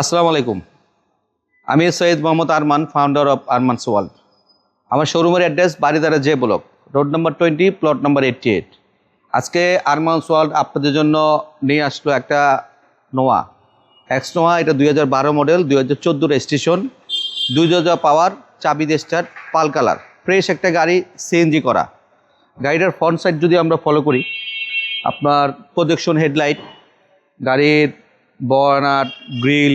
আসসালামু আলাইকুম। আমি Syed Mohammad Arman founder of Arman's world আমার শোরুমের address Baridhara J block road number twenty plot number eighty eight আজকে আরমানস ওয়ার্ল্ড আপনাদের জন্য নিয়ে আসলো একটা নোয়া। এক্স নোয়া, এটা দুই হাজার বারো মডেল দুই হাজার চোদ্দ রেজিস্ট্রেশন দুই হাজার পাওয়ার চাবি স্টার পাল কালার ফ্রেশ একটা গাড়ি সিএনজি করা। গাড়িটার ফ্রন্ট সাইড যদি আমরা ফলো করি, আপনার প্রজেকশন হেডলাইট গাড়ির বর্নাট গ্রিল,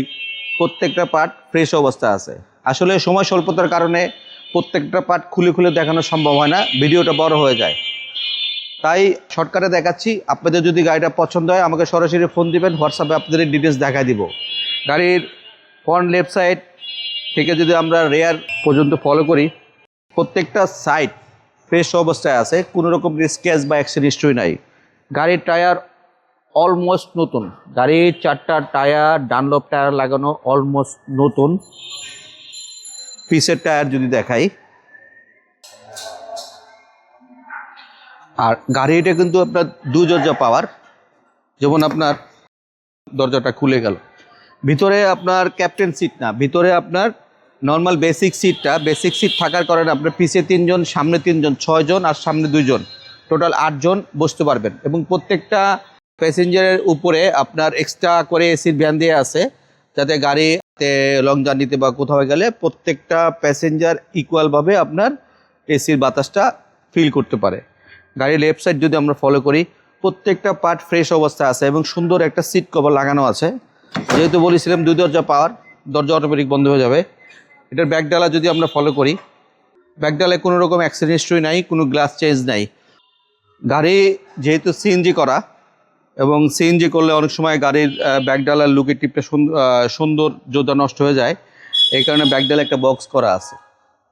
প্রত্যেকটা পার্ট ফ্রেশ অবস্থা আছে। আসলে সময় স্বল্পতার কারণে প্রত্যেকটা পার্ট খুলে খুলে দেখানো সম্ভব হয় না, ভিডিওটা বড় হয়ে যায়। তাই শর্টকাটে দেখাচ্ছি, আপনাদের যদি গাড়িটা পছন্দ হয়, আমাকে সরাসরি ফোন দিবেন হোয়াটসঅ্যাপে আপনাদের ডিটেলস দেখাই দিব। গাড়ির ফ্রন্ট লেফট সাইড থেকে যদি আমরা রেয়ার পর্যন্ত ফলো করি, প্রত্যেকটা সাইড ফ্রেশ অবস্থায় আছে, কোনো রকম স্কেচ বা অ্যাক্সিডেন্ট হিস্ট্রি নাই। গাড়ির টায়ার অলমোস্ট নতুন। গাড়ির চারটা টায়ার, ডানলপ টায়ার লাগানো অলমোস্ট নতুন। পিসের টায়ার যদি দেখাই। আর গাড়িটা কিন্তু আপনার দু দরজা পাওয়ার যেমন আপনার দরজাটা খুলে গেল। ভিতরে আপনার ক্যাপ্টেন সিট না, ভিতরে আপনার নর্মাল বেসিক সিটটা বেসিক সিট থাকার কারণে আপনার পিছে তিনজন, সামনে তিনজন, ছয়জন আর সামনে দুইজন। টোটাল আটজন বসতে পারবেন এবং প্রত্যেকটা প্যাসেঞ্জারের উপরে আপনার এক্সট্রা করে এসির ভ্যান দিয়ে আছে, যাতে গাড়িতে লং জার্নিতে বা কোথাও গেলে প্রত্যেকটা প্যাসেঞ্জার ইকুয়ালভাবে আপনার এসির বাতাসটা ফিল করতে পারে। গাড়ির লেফট সাইড যদি আমরা ফলো করি, প্রত্যেকটা পার্ট ফ্রেশ অবস্থায় আছে এবং সুন্দর একটা সিট কভার লাগানো আছে। যেহেতু বলেছিলাম দুই দরজা পাওয়ার দরজা অটোমেটিক বন্ধ হয়ে যাবে। এটার ব্যাকডালা যদি আমরা ফলো করি ব্যাকডালায় কোনো রকম অ্যাক্সিডেন্ট হিস্ট্রি নাই, কোনো গ্লাস চেঞ্জ নাই। গাড়ি যেহেতু সিএনজি করা এবং সিএনজি করলে অনেক সময় গাড়ির ব্যাকডালার লুকের টিপটা সুন্দর যোদ্ধা নষ্ট হয়ে যায়। এই কারণে ব্যাকডালে একটা বক্স করা আছে।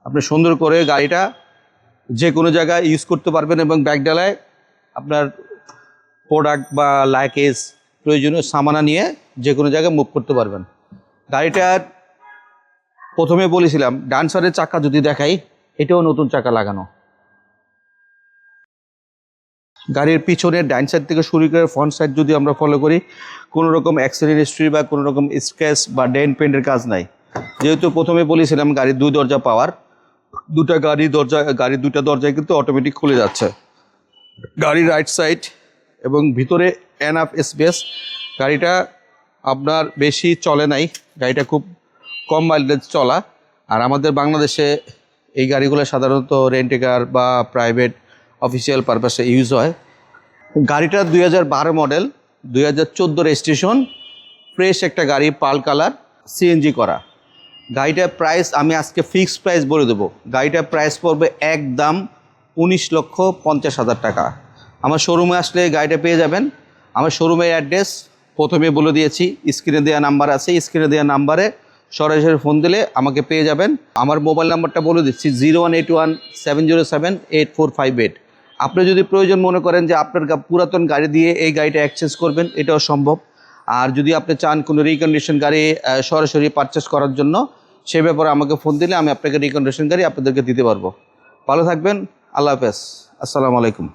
আপনি সুন্দর করে গাড়িটা যে কোনো জায়গায় ইউজ করতে পারবেন এবং ব্যাকডালায় আপনার প্রোডাক্ট বা লাইকেজ প্রয়োজনীয় সামানা নিয়ে যে কোনো জায়গায় মুভ করতে পারবেন। গাড়িটার প্রথমে বলেছিলাম ডান্সারের চাকা যদি দেখাই, এটাও নতুন চাকা লাগানো। গাড়ির পিছনের ডাইন সাইড থেকে শুরু করে ফ্রন্ট সাইড যদি আমরা ফলো করি, কোনো রকম অ্যাক্সিডেন্ট হিস্ট্রি বা কোনো রকম স্ক্র্যাচ বা ডেন পেন্টের কাজ নাই। যেহেতু প্রথমে বলেছিলাম গাড়ির দুই দরজা পাওয়ার দুটা গাড়ি দরজা, গাড়ির দুটা দরজায় কিন্তু অটোমেটিক খুলে যাচ্ছে। গাড়ির রাইট সাইড এবং ভিতরে এনাফ স্পেস গাড়িটা আপনার বেশি চলে নাই, গাড়িটা খুব কম মাইলেজ চলা। আর আমাদের বাংলাদেশে এই গাড়িগুলো সাধারণত রেন্টে কার বা প্রাইভেট অফিসিয়াল পারপাসে ইউজ হয়। গাড়িটা দুই হাজার বারো মডেল দুই হাজার চোদ্দ রেজিস্ট্রেশন ফ্রেশ একটা গাড়ি, পাল কালার সিএনজি করা। গাড়িটার প্রাইস আমি আজকে ফিক্সড প্রাইস বলে দেবো। গাড়িটার প্রাইস পড়বে একদম উনিশ লক্ষ পঞ্চাশ হাজার টাকা। আমার শোরুমে আসলে গাড়িটা পেয়ে যাবেন। আমার শোরুমের অ্যাড্রেস প্রথমে বলে দিয়েছি স্ক্রিনে দেওয়া নাম্বার আছে স্ক্রিনে দেওয়া নাম্বারে সরাসরি ফোন দিলে আমাকে পেয়ে যাবেন। আমার মোবাইল নাম্বারটা বলে দিচ্ছি zero one eight one seven zero seven eight four five eight আপনি যদি প্রয়োজন মনে করেন যে আপনার পুরাতন গাড়ি দিয়ে এই গাড়িটা অ্যাক্সেস করবেন, এটাও সম্ভব। আর যদি আপনি চান কোনো রিকন্ডিশন গাড়ি সরাসরি পারচেস করার জন্য, সে ব্যাপারে আমাকে ফোন দিলে আমি আপনাকে রিকন্ডিশন গাড়ি আপনাদেরকে দিতে পারব। ভালো থাকবেন, আল্লাহ হাফেজ। আসসালামু আলাইকুম।